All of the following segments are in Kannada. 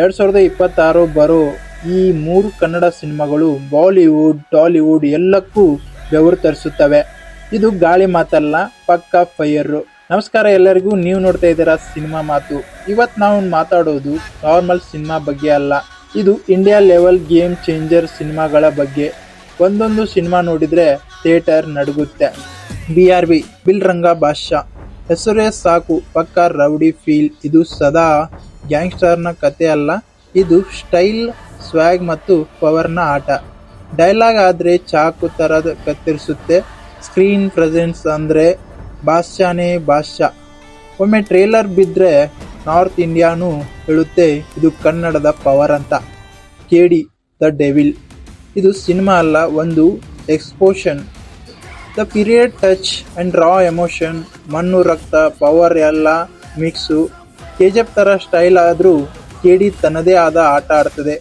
ಎರಡು ಸಾವಿರದ ಇಪ್ಪತ್ತಾರು ಬರೋ ಈ ಮೂರು ಕನ್ನಡ ಸಿನಿಮಾಗಳು ಬಾಲಿವುಡ್, ಟಾಲಿವುಡ್ ಎಲ್ಲಕ್ಕೂ ಬೆವರು ತರಿಸುತ್ತವೆ. ಇದು ಗಾಳಿ ಮಾತಲ್ಲ, ಪಕ್ಕಾ ಫೈಯರು ನಮಸ್ಕಾರ ಎಲ್ಲರಿಗೂ, ನೀವು ನೋಡ್ತಾ ಇದ್ದೀರಾ ಸಿನಿಮಾ ಮಾತು. ಇವತ್ತು ನಾವು ಮಾತಾಡೋದು ನಾರ್ಮಲ್ ಸಿನಿಮಾ ಬಗ್ಗೆ ಅಲ್ಲ. ಇದು ಇಂಡಿಯಾ ಲೆವೆಲ್ ಗೇಮ್ ಚೇಂಜರ್ ಸಿನಿಮಾಗಳ ಬಗ್ಗೆ. ಒಂದೊಂದು ಸಿನಿಮಾ ನೋಡಿದ್ರೆ theatre ನಡುಗುತ್ತೆ. B R B Billa Ranga Badsha ಹೆಸರೇ ಸಾಕು, ಪಕ್ಕ ರೌಡಿ ಫೀಲ್. ಇದು ಸದಾ ಗ್ಯಾಂಗ್ಸ್ಟರ್ನ ಕತೆ ಅಲ್ಲ, ಇದು ಸ್ಟೈಲ್ ಸ್ವ್ಯಾಗ್ ಮತ್ತು ಪವರ್ನ ಆಟ. ಡೈಲಾಗ್ ಆದರೆ ಚಾಕು ಥರದ ಕತ್ತರಿಸುತ್ತೆ, ಸ್ಕ್ರೀನ್ ಪ್ರೆಸೆನ್ಸ್ ಅಂದರೆ ಬಾದ್ಶಾನೇ ಬಾದ್ಶಾ ಒಮ್ಮೆ ಟ್ರೇಲರ್ ಬಿದ್ದರೆ ನಾರ್ತ್ ಇಂಡಿಯಾನೂ ಹೇಳುತ್ತೆ, ಇದು ಕನ್ನಡದ ಪವರ್ ಅಂತ. ಕೇಡಿ ದ ಡೆವಿಲ್. ಇದು ಸಿನಿಮಾ ಅಲ್ಲ, ಒಂದು explosion. The period touch and raw emotion, ಮಣ್ಣು, ರಕ್ತ, ಪವರ್ ಎಲ್ಲ ಮಿಕ್ಸು. ಕೆ ಥರ ಸ್ಟೈಲ್ ಆದರೂ ಕೇಡಿ ತನ್ನದೇ ಆದ ಆಟ ಆಡ್ತದೆ.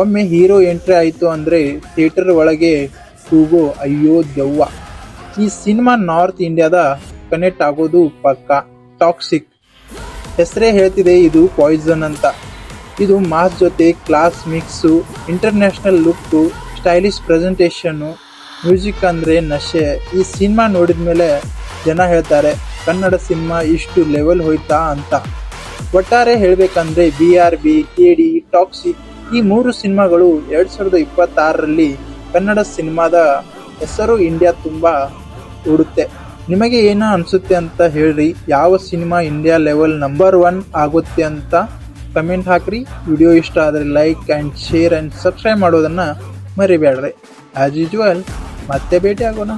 ಒಮ್ಮೆ ಹೀರೋ ಎಂಟ್ರಿ ಆಯಿತು ಅಂದರೆ ಥಿಯೇಟರ್ ಒಳಗೆ ಕೂಗೋ ಅಯ್ಯೋ ದೆವ್ವ. ಈ ಸಿನಿಮಾ ನಾರ್ತ್ ಇಂಡಿಯಾದ ಕನೆಕ್ಟ್ ಆಗೋದು ಪಕ್ಕ ಟಾಕ್ಸಿಕ್ ಹೆಸರೇ ಹೇಳ್ತಿದೆ ಇದು ಪಾಯ್ಸನ್ ಅಂತ. ಇದು ಮಾಸ್ ಜೊತೆ class mix international look stylish presentation music ಅಂದರೆ ನಶೆ. ಈ ಸಿನಿಮಾ ನೋಡಿದ ಮೇಲೆ ಜನ ಹೇಳ್ತಾರೆ, ಕನ್ನಡ ಸಿನಿಮಾ ಇಷ್ಟು ಲೆವೆಲ್ ಹೋಯ್ತಾ ಅಂತ. ಒಟ್ಟಾರೆ ಹೇಳಬೇಕಂದ್ರೆ B R B K D Toxic ಈ ಮೂರು ಸಿನಿಮಾಗಳು ಎರಡು ಸಾವಿರದ ಇಪ್ಪತ್ತಾರರಲ್ಲಿ ಕನ್ನಡ ಸಿನಿಮಾದ ಹೆಸರು ಇಂಡಿಯಾ ತುಂಬ ಉಡುತ್ತೆ. ನಿಮಗೆ ಏನೋ ಅನಿಸುತ್ತೆ ಅಂತ ಹೇಳ್ರಿ, ಯಾವ cinema India level number one ಆಗುತ್ತೆ ಅಂತ ಕಮೆಂಟ್ ಹಾಕ್ರಿ. ವಿಡಿಯೋ ಇಷ್ಟ ಆದರೆ like and share and subscribe ಮಾಡೋದನ್ನು ಮರಿಬೇಡ್ರಿ ಆ್ಯಸ್ ಯೂಶುವಲ್ ಮತ್ತೆ ಭೇಟಿ ಆಗೋಣ